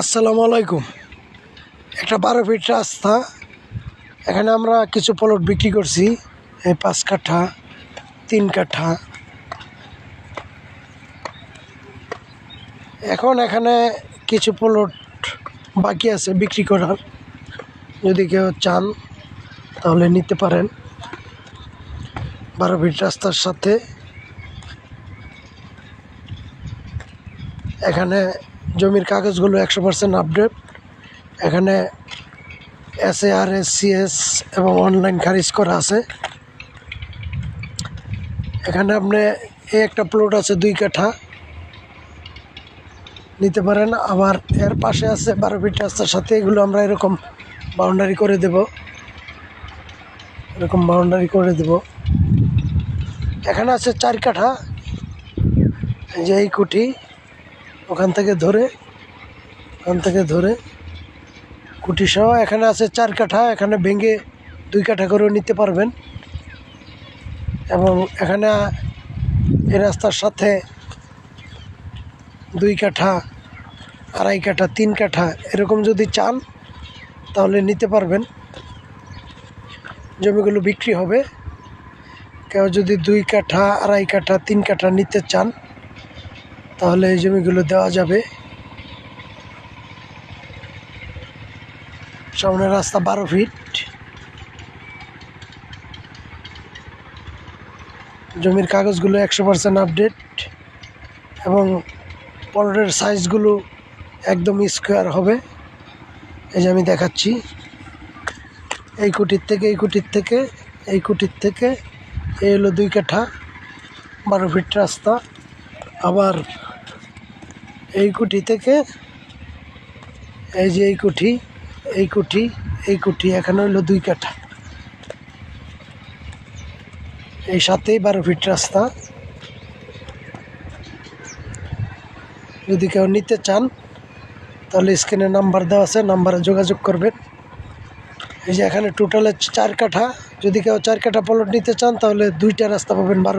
আসসালামু আলাইকুম। একটা বারো ফিট রাস্তা। এখানে আমরা কিছু প্লট বিক্রি করছি। এই পাঁচ কাঠা, তিন কাঠা। এখন এখানে কিছু প্লট বাকি আছে বিক্রি করার। যদি কেউ চান, তাহলে নিতে পারেন। বারো ফিট রাস্তার সাথে। এখানে জমির কাগজগুলো একশো পার্সেন্ট আপডেট এখানে S A R S C S এবং অনলাইন খারিজ করা আছে। এখানে আপনি এই একটা প্লট আছে দুই কাঠা। নিতে পারেন। আবার এর পাশে আছে বারো ফিট রাস্তার সাথে। এগুলো আমরা এরকম বাউন্ডারি করে দেব। এরকম বাউন্ডারি করে দেব। এখানে আছে চার কাঠা। যে এই কুঠি। ওখান থেকে ধরে, ওখান থেকে ধরে কুটি সহ এখানে আছে চার কাঠা, এখানে ভেঙে দুই কাঠা করেও নিতে পারবেন। এবং এখানে এই রাস্তার সাথে দুই কাঠা, আড়াই কাঠা, তিন কাঠা এরকম যদি চান, তাহলে নিতে পারবেন। জমিগুলো বিক্রি হবে। কেউ যদি দুই কাঠা, আড়াই কাঠা, তিন কাঠা নিতে চান তাহলে এই জমিগুলো দেওয়া যাবে। সামনের রাস্তা বারো ফিট। জমির কাগজগুলো একশো পার্সেন্ট আপডেট এবং পরের সাইজগুলো একদম স্কোয়ার হবে। এই যে আমি দেখাচ্ছি। এই কুটির থেকে, এই কুটির থেকে, এই কুটির থেকে, এই হলো দুই কাঠা, বারো ফিট রাস্তা। আবার এই কুঠি থেকে, এই যে এই কুঠি এই কুঠি এই কুঠি, এখানে হইল দুই কাঠা। এই সাথেই বারো ফিট রাস্তা। যদি কেউ নিতে চান, তাহলে স্ক্রিনে নাম্বার দেওয়া আছে, নাম্বারে যোগাযোগ করবেন। এই যে এখানে টোটালে চার কাঠা। যদি কেউ চার কাঠা প্লট নিতে চান, তাহলে দুইটা রাস্তা পাবেন বারো